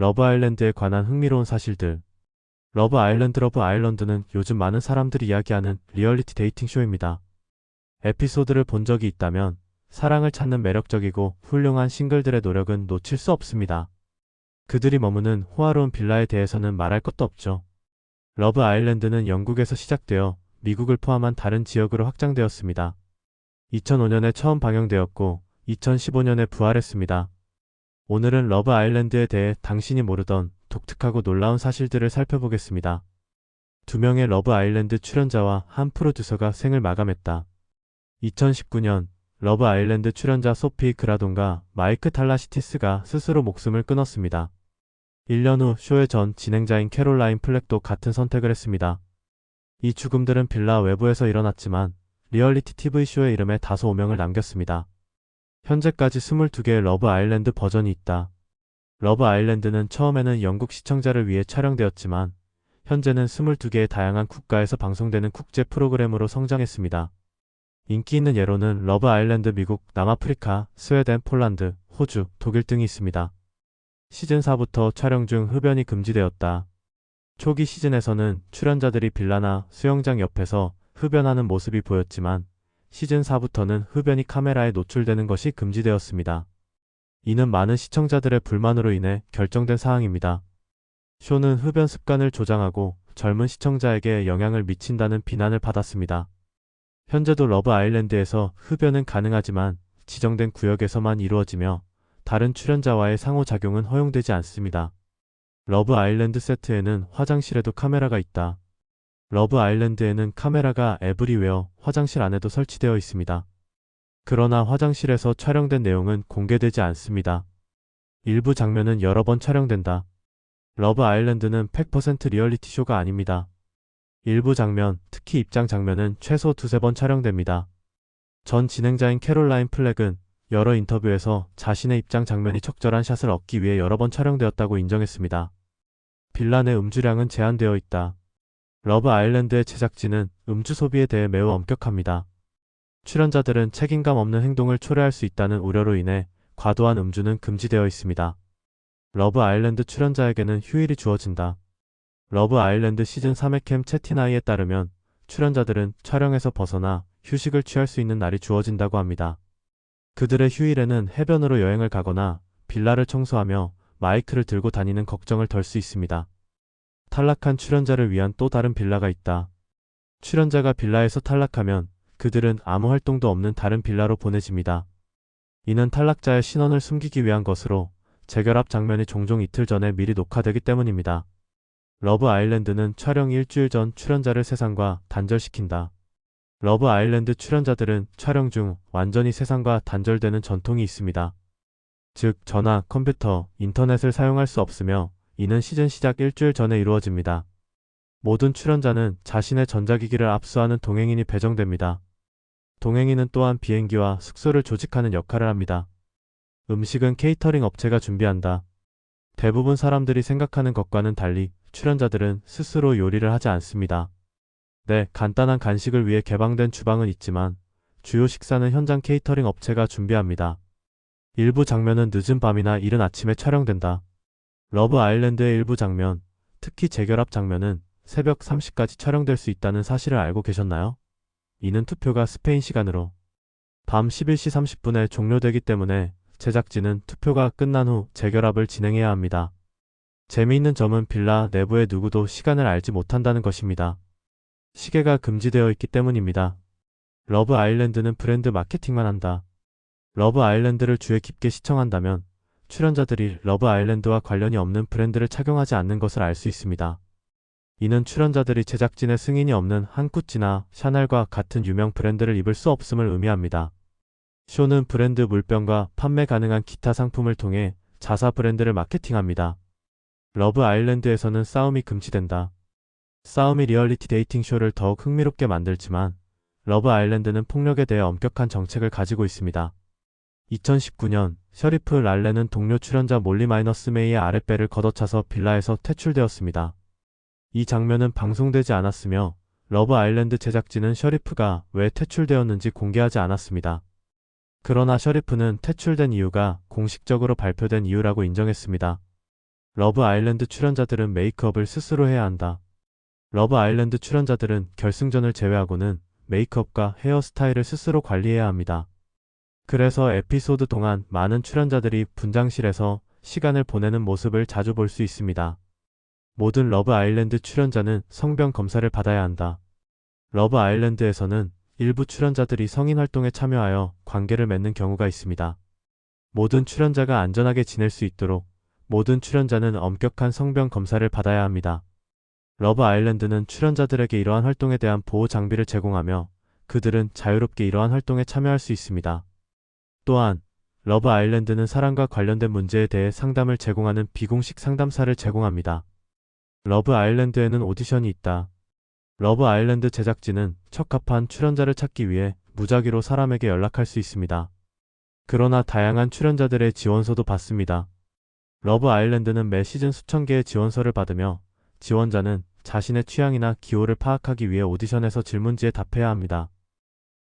러브 아일랜드에 관한 흥미로운 사실들. 러브 아일랜드 러브 아일랜드는 요즘 많은 사람들이 이야기하는 리얼리티 데이팅 쇼입니다. 에피소드를 본 적이 있다면 사랑을 찾는 매력적이고 훌륭한 싱글들의 노력은 놓칠 수 없습니다. 그들이 머무는 호화로운 빌라에 대해서는 말할 것도 없죠. 러브 아일랜드는 영국에서 시작되어 미국을 포함한 다른 지역으로 확장되었습니다. 2005년에 처음 방영되었고 2015년에 부활했습니다. 오늘은 러브 아일랜드에 대해 당신이 모르던 독특하고 놀라운 사실들을 살펴보겠습니다. 두 명의 러브 아일랜드 출연자와 한 프로듀서가 생을 마감했다. 2019년 러브 아일랜드 출연자 소피 그라돈과 마이크 탈라시티스가 스스로 목숨을 끊었습니다. 1년 후 쇼의 전 진행자인 캐롤라인 플렉도 같은 선택을 했습니다. 이 죽음들은 빌라 외부에서 일어났지만 리얼리티 TV쇼의 이름에 다소 오명을 남겼습니다. 현재까지 22개의 러브 아일랜드 버전이 있다. 러브 아일랜드는 처음에는 영국 시청자를 위해 촬영되었지만 현재는 22개의 다양한 국가에서 방송되는 국제 프로그램으로 성장했습니다. 인기 있는 예로는 러브 아일랜드 미국, 남아프리카, 스웨덴, 폴란드, 호주, 독일 등이 있습니다. 시즌 4부터 촬영 중 흡연이 금지되었다. 초기 시즌에서는 출연자들이 빌라나 수영장 옆에서 흡연하는 모습이 보였지만 시즌4부터는 흡연이 카메라에 노출되는 것이 금지되었습니다. 이는 많은 시청자들의 불만으로 인해 결정된 사항입니다. 쇼는 흡연 습관을 조장하고 젊은 시청자에게 영향을 미친다는 비난을 받았습니다. 현재도 러브 아일랜드에서 흡연은 가능하지만 지정된 구역에서만 이루어지며 다른 출연자와의 상호작용은 허용되지 않습니다. 러브 아일랜드 세트에는 화장실에도 카메라가 있다. 러브 아일랜드에는 카메라가 에브리웨어 화장실 안에도 설치되어 있습니다. 그러나 화장실에서 촬영된 내용은 공개되지 않습니다. 일부 장면은 여러 번 촬영된다. 러브 아일랜드는 100% 리얼리티 쇼가 아닙니다. 일부 장면, 특히 입장 장면은 최소 두세 번 촬영됩니다. 전 진행자인 캐롤라인 플렉은 여러 인터뷰에서 자신의 입장 장면이 적절한 샷을 얻기 위해 여러 번 촬영되었다고 인정했습니다. 내 음주량은 제한되어 있다. 러브 아일랜드의 제작진은 음주 소비에 대해 매우 엄격합니다. 출연자들은 책임감 없는 행동을 초래할 수 있다는 우려로 인해 과도한 음주는 금지되어 있습니다. 러브 아일랜드 출연자에게는 휴일이 주어진다. 러브 아일랜드 시즌 3의 캠 채티나이에 따르면 출연자들은 촬영에서 벗어나 휴식을 취할 수 있는 날이 주어진다고 합니다. 그들의 휴일에는 해변으로 여행을 가거나 빌라를 청소하며 마이크를 들고 다니는 걱정을 덜 수 있습니다. 탈락한 출연자를 위한 또 다른 빌라가 있다. 출연자가 빌라에서 탈락하면 그들은 아무 활동도 없는 다른 빌라로 보내집니다. 이는 탈락자의 신원을 숨기기 위한 것으로 재결합 장면이 종종 이틀 전에 미리 녹화되기 때문입니다. 러브 아일랜드는 촬영 일주일 전 출연자를 세상과 단절시킨다. 러브 아일랜드 출연자들은 촬영 중 완전히 세상과 단절되는 전통이 있습니다. 즉, 전화, 컴퓨터, 인터넷을 사용할 수 없으며 이는 시즌 시작 일주일 전에 이루어집니다. 모든 출연자는 자신의 전자기기를 압수하는 동행인이 배정됩니다. 동행인은 또한 비행기와 숙소를 조직하는 역할을 합니다. 음식은 케이터링 업체가 준비한다. 대부분 사람들이 생각하는 것과는 달리 출연자들은 스스로 요리를 하지 않습니다. 네, 간단한 간식을 위해 개방된 주방은 있지만 주요 식사는 현장 케이터링 업체가 준비합니다. 일부 장면은 늦은 밤이나 이른 아침에 촬영된다. 러브 아일랜드의 일부 장면, 특히 재결합 장면은 새벽 3시까지 촬영될 수 있다는 사실을 알고 계셨나요? 이는 투표가 스페인 시간으로 밤 11시 30분에 종료되기 때문에 제작진은 투표가 끝난 후 재결합을 진행해야 합니다. 재미있는 점은 빌라 내부의 누구도 시간을 알지 못한다는 것입니다. 시계가 금지되어 있기 때문입니다. 러브 아일랜드는 브랜드 마케팅만 한다. 러브 아일랜드를 주에 깊게 시청한다면 출연자들이 러브 아일랜드와 관련이 없는 브랜드를 착용하지 않는 것을 알 수 있습니다. 이는 출연자들이 제작진의 승인이 없는 한쿠치나 샤넬과 같은 유명 브랜드를 입을 수 없음을 의미합니다. 쇼는 브랜드 물병과 판매 가능한 기타 상품을 통해 자사 브랜드를 마케팅합니다. 러브 아일랜드에서는 싸움이 금지된다. 싸움이 리얼리티 데이팅 쇼를 더욱 흥미롭게 만들지만 러브 아일랜드는 폭력에 대해 엄격한 정책을 가지고 있습니다. 2019년 셔리프 랄레는 동료 출연자 몰리 마이너스 메이의 아랫배를 걷어차서 빌라에서 퇴출되었습니다. 이 장면은 방송되지 않았으며 러브 아일랜드 제작진은 셔리프가 왜 퇴출되었는지 공개하지 않았습니다. 그러나 셔리프는 퇴출된 이유가 공식적으로 발표된 이유라고 인정했습니다. 러브 아일랜드 출연자들은 메이크업을 스스로 해야 한다. 러브 아일랜드 출연자들은 결승전을 제외하고는 메이크업과 헤어스타일을 스스로 관리해야 합니다. 그래서 에피소드 동안 많은 출연자들이 분장실에서 시간을 보내는 모습을 자주 볼 수 있습니다. 모든 러브 아일랜드 출연자는 성병 검사를 받아야 한다. 러브 아일랜드에서는 일부 출연자들이 성인 활동에 참여하여 관계를 맺는 경우가 있습니다. 모든 출연자가 안전하게 지낼 수 있도록 모든 출연자는 엄격한 성병 검사를 받아야 합니다. 러브 아일랜드는 출연자들에게 이러한 활동에 대한 보호 장비를 제공하며 그들은 자유롭게 이러한 활동에 참여할 수 있습니다. 또한 러브 아일랜드는 사랑과 관련된 문제에 대해 상담을 제공하는 비공식 상담사를 제공합니다. 러브 아일랜드에는 오디션이 있다. 러브 아일랜드 제작진은 적합한 출연자를 찾기 위해 무작위로 사람에게 연락할 수 있습니다. 그러나 다양한 출연자들의 지원서도 받습니다. 러브 아일랜드는 매 시즌 수천 개의 지원서를 받으며 지원자는 자신의 취향이나 기호를 파악하기 위해 오디션에서 질문지에 답해야 합니다.